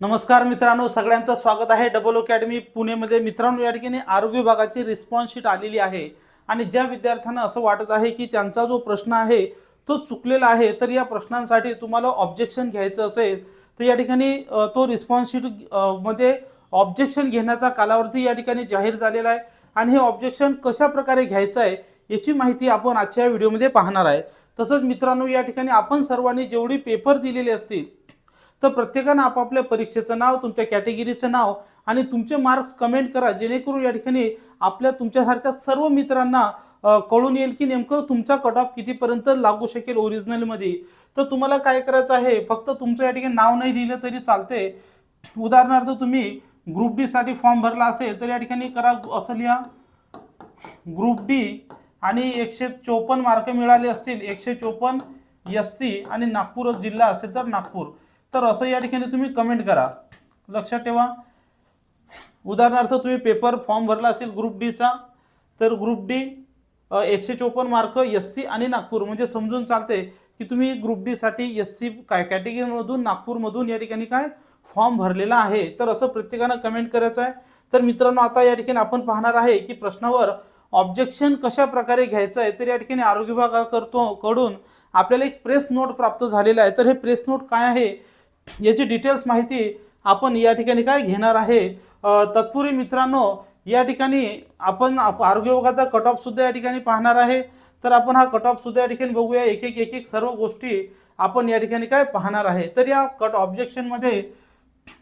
नमस्कार मित्रांनो सगळ्यांचं स्वागत आहे. डबल अकॅडमी पुणेमध्ये मित्रांनो या ठिकाणी आरोग्य विभागाची रिस्पॉन्स शीट आलेली आहे. आणि ज्या विद्यार्थ्यांना असं वाटत आहे की त्यांचा जो प्रश्न आहे तो चुकलेला आहे तर या प्रश्नांसाठी तुम्हाला ऑब्जेक्शन घ्यायचं असेल तर या ठिकाणी तो रिस्पॉन्स शीटमध्ये ऑब्जेक्शन घेण्याचा कालावधी या ठिकाणी जाहीर झालेला आहे. आणि हे ऑब्जेक्शन कशा प्रकारे घ्यायचं आहे याची माहिती आपण आजच्या व्हिडिओमध्ये पाहणार आहे. तसंच मित्रांनो या ठिकाणी आपण सर्वांनी जेवढी पेपर दिलेले असतील तर प्रत्येकानं आपापल्या परीक्षेचं नाव तुमच्या कॅटेगरीचं नाव आणि तुमचे मार्क्स कमेंट करा जेणेकरून या ठिकाणी आपल्या तुमच्यासारख्या सर्व मित्रांना कळून येईल की नेमकं तुमचा कट ऑफ कितीपर्यंत लागू शकेल ओरिजिनलमध्ये तर तुम्हाला काय करायचं आहे फक्त तुमचं या ठिकाणी नाव नाही लिहिलं तरी चालते उदाहरणार्थ तुम्ही ग्रुप डीसाठी फॉर्म भरला असेल तर या ठिकाणी करा असं लिहा. ग्रुप डी आणि एकशे चोपन्न मार्क मिळाले असतील एकशे चोपन्न एस सी आणि नागपूर जिल्हा असेल तर नागपूर. तर असं या ठिकाणी तुम्ही कमेंट करा. लक्षात ठेवा. उदाहरणार्थ तुम्ही पेपर फॉर्म भरला असेल ग्रुप डीचा तर ग्रुप डी एकशे चोपन्न मार्क एस सी आणि नागपूर. म्हणजे समजून चालते की तुम्ही ग्रुप डीसाठी एस सी काय कॅटेगरीमधून नागपूरमधून या ठिकाणी काय फॉर्म भरलेला आहे. तर असं प्रत्येकानं कमेंट करायचं आहे. तर मित्रांनो आता या ठिकाणी आपण पाहणार आहे की प्रश्नावर ऑब्जेक्शन कशा प्रकारे घ्यायचं आहे तर या ठिकाणी आरोग्य विभागाकरतो कडून आपल्याला एक प्रेस नोट प्राप्त झालेला आहे. तर हे प्रेस नोट काय आहे? याची डिटेल्स माहिती आपण या ठिकाणी काय घेणार आहे? तत्पूर्वी मित्रांनो या ठिकाणी आपण आप- आरोग्य विभागाचा कट ऑफसुद्धा या ठिकाणी पाहणार आहे. तर आपण हा कट ऑफसुद्धा या ठिकाणी बघूया. एक एक एक एक सर्व गोष्टी आपण या ठिकाणी काय पाहणार आहे. तर या कट ऑब्जेक्शनमध्ये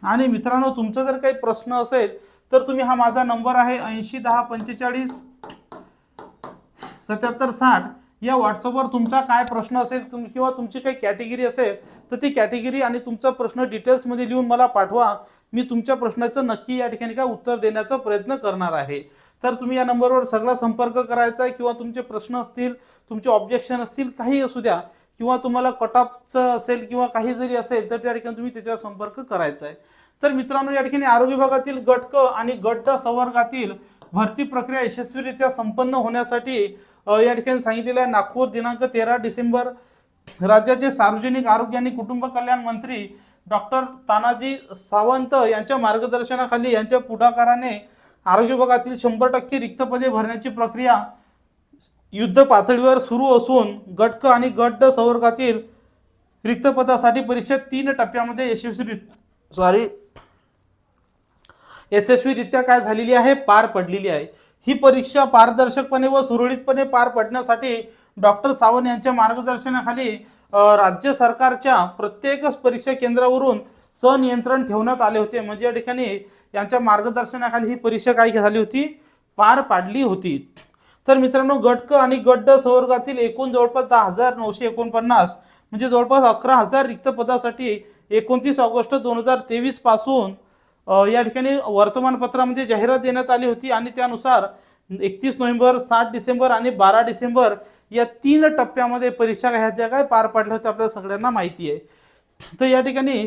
आणि मित्रांनो तुमचा जर काही प्रश्न असेल तर तुम्ही हा माझा नंबर आहे ऐंशी दहा पंचेचाळीस सत्याहत्तर साठ. या व्हॉट्सअपवर तुमचा काय प्रश्न असेल तुम किंवा तुमची काही कॅटेगरी असेल तर ती कॅटेगरी आणि तुमचा प्रश्न डिटेल्समध्ये लिहून मला पाठवा. मी तुमच्या प्रश्नाचं नक्की या ठिकाणी काय उत्तर देण्याचा प्रयत्न करणार आहे. तर तुम्ही या नंबरवर सगळा संपर्क करायचा आहे किंवा तुमचे प्रश्न असतील तुमचे ऑब्जेक्शन असतील काही असू द्या किंवा तुम्हाला कट ऑफचं असेल किंवा काही जरी असेल तर त्या ठिकाणी तुम्ही त्याच्यावर संपर्क करायचा आहे. तर मित्रांनो या ठिकाणी आरोग्य विभागातील गट क आणि गट संवर्गातील भरती प्रक्रिया यशस्वीरित्या संपन्न होण्यासाठी या ठिकाणी सांगितलेलं आहे नागपूर दिनांक तेरा डिसेंबर राज्याचे सार्वजनिक आरोग्य आणि कुटुंब कल्याण मंत्री डॉक्टर तानाजी सावंत यांच्या मार्गदर्शनाखाली यांच्या पुढाकाराने आरोग्य विभागातील शंभर टक्के रिक्त पदे भरण्याची प्रक्रिया युद्ध पातळीवर सुरू असून गटक आणि गट संवर्गातील रिक्त पदासाठी परीक्षा तीन टप्प्यामध्ये यशस्वी सॉरी यशस्वीरित्या काय झालेली आहे? पार पडलेली आहे. ही परीक्षा पारदर्शकपणे व सुरळीतपणे पार पडण्यासाठी डॉक्टर सावंत यांच्या मार्गदर्शनाखाली राज्य सरकारच्या प्रत्येकच परीक्षा केंद्रावरून सनियंत्रण ठेवण्यात आले होते. म्हणजे या ठिकाणी यांच्या मार्गदर्शनाखाली ही परीक्षा काय झाली होती? पार पाडली होती. तर मित्रांनो गटक आणि गट ड संवर्गातील एकूण जवळपास दहा हजार नऊशे एकोणपन्नास म्हणजे जवळपास अकरा हजार रिक्त पदासाठी एकोणतीस ऑगस्ट दोन हजार तेवीसपासून या ठिकाणी वर्तमानपत्रामध्ये म्हणजे जाहिरात देण्यात आली होती आणि त्यानुसार एकतीस नोव्हेंबर सात डिसेंबर आणि बारा डिसेंबर या तीन टप्प्यामध्ये परीक्षा ह्या ज्या काय पार पाडल्या होत्या आपल्या सगळ्यांना माहिती आहे. तर या ठिकाणी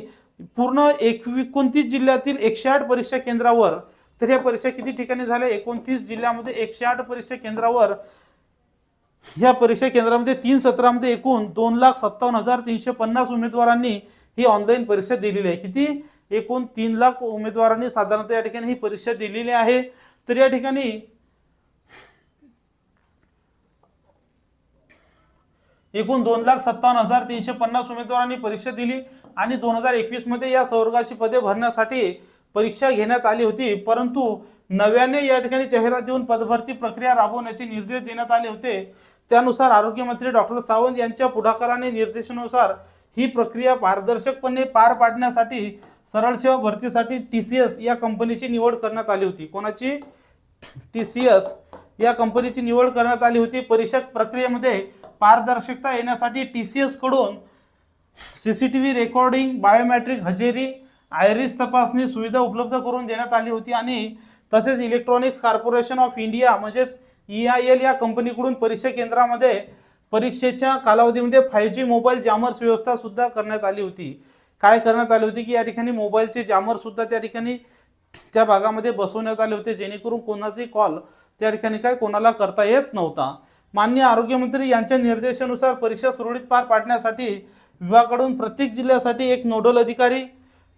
पूर्ण एकोणतीस जिल्ह्यातील एकशे आठ परीक्षा केंद्रावर तर ह्या परीक्षा किती ठिकाणी झाल्या? एकोणतीस जिल्ह्यामध्ये एकशे आठ परीक्षा केंद्रावर ह्या परीक्षा केंद्रामध्ये तीन सत्रामध्ये एकूण दोन लाख सत्तावन्न हजार तीनशे पन्नास उमेदवारांनी ही ऑनलाईन परीक्षा दिलेली आहे. किती? एकूण तीन लाख उमेदवारांनी साधारणतः या ठिकाणी ही परीक्षा दिलेली आहे. तर या ठिकाणी एकूण दोन लाख सत्तावन्न हजार तीनशे पन्नास उमेदवारांनी परीक्षा दिली आणि दोन हजार एकवीसमध्ये या संवर्गाची पदे भरण्यासाठी परीक्षा घेण्यात आली होती. परंतु नव्याने या ठिकाणी जाहिरात देऊन पदभरती प्रक्रिया राबवण्याचे निर्देश देण्यात आले होते. त्यानुसार आरोग्यमंत्री डॉक्टर सावंत यांच्या पुढाकाराने निर्देशानुसार ही प्रक्रिया पारदर्शकपणे पार पाडण्यासाठी सरळ सेवा भरतीसाठी टी सी एस या कंपनीची निवड करण्यात आली होती. कोणाची? टी सी एस या कंपनीची निवड करण्यात आली होती. परीक्षा प्रक्रियेमध्ये पारदर्शकता येण्यासाठी T C एसकडून C C T V recording biometric हजेरी आयरिस तपासणी सुविधा उपलब्ध करून देण्यात आली होती आणि तसेच इलेक्ट्रॉनिक्स कॉर्पोरेशन ऑफ इंडिया म्हणजेच ई आय एल या कंपनीकडून परीक्षा केंद्रामध्ये परीक्षेच्या कालावधीमध्ये फाय जी मोबाईल जामर्स व्यवस्था सुद्धा करण्यात आली होती. काय करण्यात आली होती की या ठिकाणी मोबाईलचे जामर सुद्धा त्या ठिकाणी त्या भागामध्ये बसवण्यात आले होते. जेणेकरून कोणाचे कॉल त्या ठिकाणी काय कोणाला करता येत नव्हता. माननीय आरोग्यमंत्री यांच्या निर्देशानुसार परीक्षा सुरळीत पार पाडण्यासाठी विभागाकडून प्रत्येक जिल्ह्यासाठी एक नोडल अधिकारी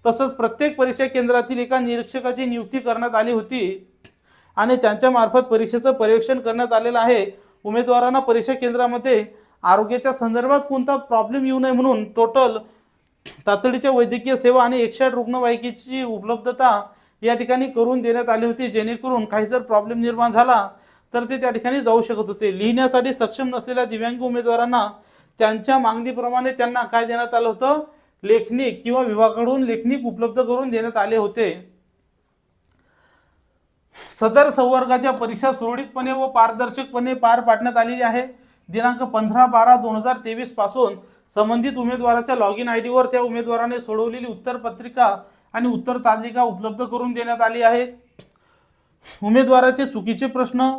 तसंच प्रत्येक परीक्षा केंद्रातील एका निरीक्षकाची नियुक्ती करण्यात आली होती. आणि त्यांच्यामार्फत परीक्षेचं पर्यवेक्षण करण्यात आलेलं आहे. उमेदवारांना परीक्षा केंद्रामध्ये आरोग्याच्या संदर्भात कोणता प्रॉब्लेम येऊ नये म्हणून टोटल तातडीच्या वैद्यकीय सेवा आणि एकशे आठ रुग्णवाहिकेची उपलब्धता या ठिकाणी करून देण्यात आली होती. जेणेकरून काही जर प्रॉब्लेम निर्माण झाला तर ते त्या ठिकाणी जाऊ शकत होते. लिहिण्यासाठी सक्षम नसलेल्या दिव्यांग उमेदवारांना त्यांच्या मागणीप्रमाणे त्यांना काय देण्यात आलं होतं? लेखनिक किंवा विभागाकडून लेखनिक उपलब्ध करून देण्यात आले होते. सदर संवर्गाच्या परीक्षा सुरळीतपणे व पारदर्शकपणे पार पाडण्यात आलेली आहे. दिनांक पंधरा बारा दोन हजार तेवीसपासून संबंधित उमेदवाराच्या लॉग इन आय डीवर त्या उमेदवाराने सोडवलेली उत्तरपत्रिका आणि उत्तर तालिका उपलब्ध करून देण्यात आली आहे. उमेदवाराचे चुकीचे प्रश्न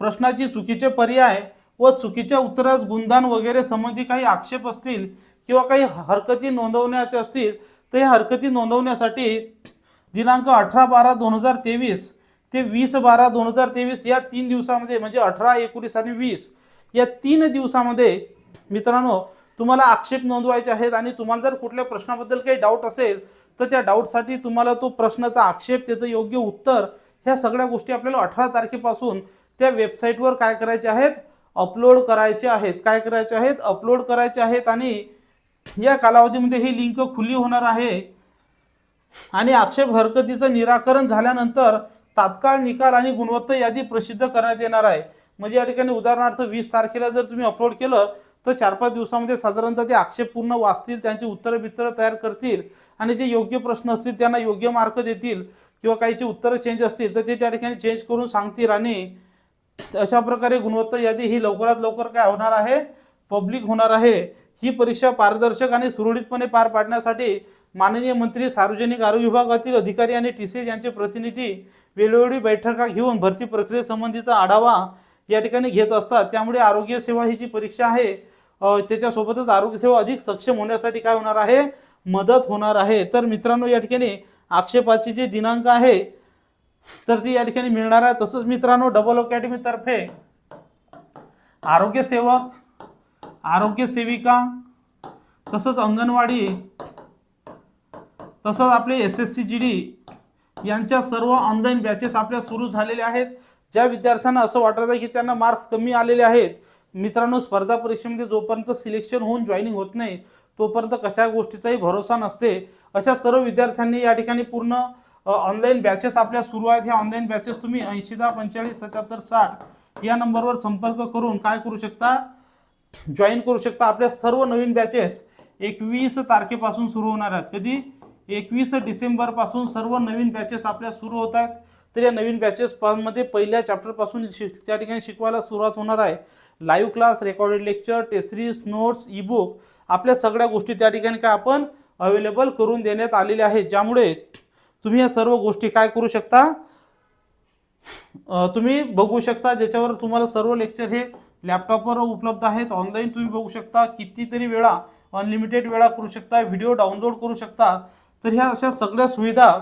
प्रश्नाची चुकीचे पर्याय व चुकीच्या उत्तरास गुणदान वगैरे संबंधी काही आक्षेप असतील किंवा काही हरकती नोंदवण्याचे असतील तर या हरकती नोंदवण्यासाठी दिनांक अठरा बारा दोन हजार तेवीस ते वीस बारा दोन हजार तेवीस या तीन दिवसामध्ये म्हणजे अठरा एकोणीस आणि वीस या तीन दिवसामध्ये मित्रांनो तुम्हाला आक्षेप नोंदवायचे आहेत आणि तुम्हाला जर कुठल्या प्रश्नाबद्दल काही डाऊट असेल तर त्या डाऊटसाठी तुम्हाला तो प्रश्नाचा आक्षेप त्याचं योग्य उत्तर ह्या सगळ्या गोष्टी आपल्याला अठरा तारखेपासून त्या वेबसाईटवर काय करायचे आहेत? अपलोड करायचे आहेत. काय करायचे आहेत? अपलोड करायचे आहेत आणि या कालावधीमध्ये ही लिंक खुली होणार आहे. आणि आक्षेप हरकतीचं निराकरण झाल्यानंतर तात्काळ निकाल आणि गुणवत्ता यादी प्रसिद्ध करण्यात येणार आहे. म्हणजे या ठिकाणी उदाहरणार्थ वीस तारखेला जर तुम्ही अपलोड केलं तर चार पाच दिवसामध्ये साधारणतः ते आक्षेप पूर्ण वाचतील त्यांची उत्तरं बित्तरं तयार करतील आणि जे योग्य प्रश्न असतील त्यांना योग्य मार्क देतील किंवा काहीचे उत्तरं चेंज असतील तर ते त्या ठिकाणी चेंज करून सांगतील आणि अशा प्रकारे गुणवत्ता यादी ही लवकरात लवकर काय होणार आहे? पब्लिक होणार आहे. ही परीक्षा पारदर्शक आणि सुरळीतपणे पार पाडण्यासाठी माननीय मंत्री सार्वजनिक आरोग्य विभागातील अधिकारी आणि टी सी यांचे प्रतिनिधी वेळोवेळी बैठका घेऊन भरती प्रक्रियेसंबंधीचा आढावा या ठिकाणी घेत असतात. त्यामुळे आरोग्यसेवा ही जी परीक्षा आहे त्याच्यासोबतच आरोग्यसेवा अधिक सक्षम होण्यासाठी काय होणार आहे? मदत होणार आहे. तर मित्रांनो या ठिकाणी आक्षेपाची जी दिनांक आहे तर ती या ठिकाणी मिळणार आहे. तसंच मित्रांनो डबल अकॅडमीतर्फे आरोग्यसेवक आरोग्यसेविका तसंच अंगणवाडी तसंच आपले S S C G D यांच्या सर्व ऑनलाईन बॅचेस आपल्या सुरू झालेल्या आहेत. ज्या विद्यार्थ्यांना असं वाटत आहे की त्यांना मार्क्स कमी आलेले आहेत मित्रांनो स्पर्धा परीक्षेमध्ये जोपर्यंत सिलेक्शन होऊन जॉईनिंग होत नाही तोपर्यंत कशा गोष्टीचाही भरोसा नसते. अशा सर्व विद्यार्थ्यांनी या ठिकाणी पूर्ण ऑनलाईन बॅचेस आपल्या सुरू आहेत. ह्या ऑनलाईन बॅचेस तुम्ही ऐंशी दहा पंचेचाळीस सत्याहत्तर साठ या नंबरवर संपर्क करून काय करू शकता? जॉईन करू शकता. आपल्या सर्व नवीन बॅचेस एकवीस तारखेपासून सुरू होणार आहेत. कधी? एकवीस डिसेंबरपासून सर्व नवीन बॅचेस आपल्या सुरू होत आहेत. तर या नवीन बॅचेसमध्ये पहिल्या चॅप्टरपासून शिक त्या ठिकाणी शिकवायला सुरुवात होणार आहे. Live class recorded lecture test series notes ebook आपल्या सगळ्या गोष्टी त्या ठिकाणी काय आपण अवेलेबल करून देण्यात आलेल्या आहेत. ज्यामुळे तुम्ही या सर्व गोष्टी काय करू शकता? तुम्ही बघू शकता ज्याच्यावर तुम्हाला सर्व लेक्चर हे लॅपटॉपवर उपलब्ध आहेत. ऑनलाईन तुम्ही बघू शकता. कितीतरी वेळा अनलिमिटेड वेळा करू शकता. व्हिडिओ डाउनलोड करू शकता. तर ह्या अशा सगळ्या सुविधा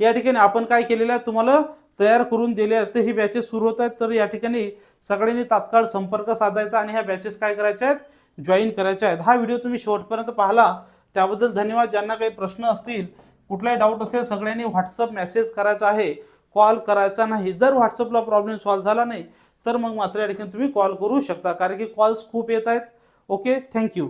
या ठिकाणी आपण काय केलेल्या आहेत? तुम्हाला तयार करून दिल्या आहेत. तर ही बॅचेस सुरू होत आहेत. तर या ठिकाणी सगळ्यांनी तात्काळ संपर्क साधायचा आणि ह्या बॅचेस काय करायच्या आहेत? जॉईन करायच्या आहेत. हा व्हिडिओ तुम्ही शेवटपर्यंत पाहिला. त्याबद्दल धन्यवाद. ज्यांना काही प्रश्न असतील कुठलाही डाऊट असेल सगळ्यांनी व्हॉट्सअप मेसेज करायचा आहे. कॉल करायचा नाही. जर व्हॉट्सअपला प्रॉब्लेम सॉल्व्ह झाला नाही तर मग मात्र या ठिकाणी तुम्ही कॉल करू शकता. कारण की कॉल्स खूप येत आहेत. Okay thank you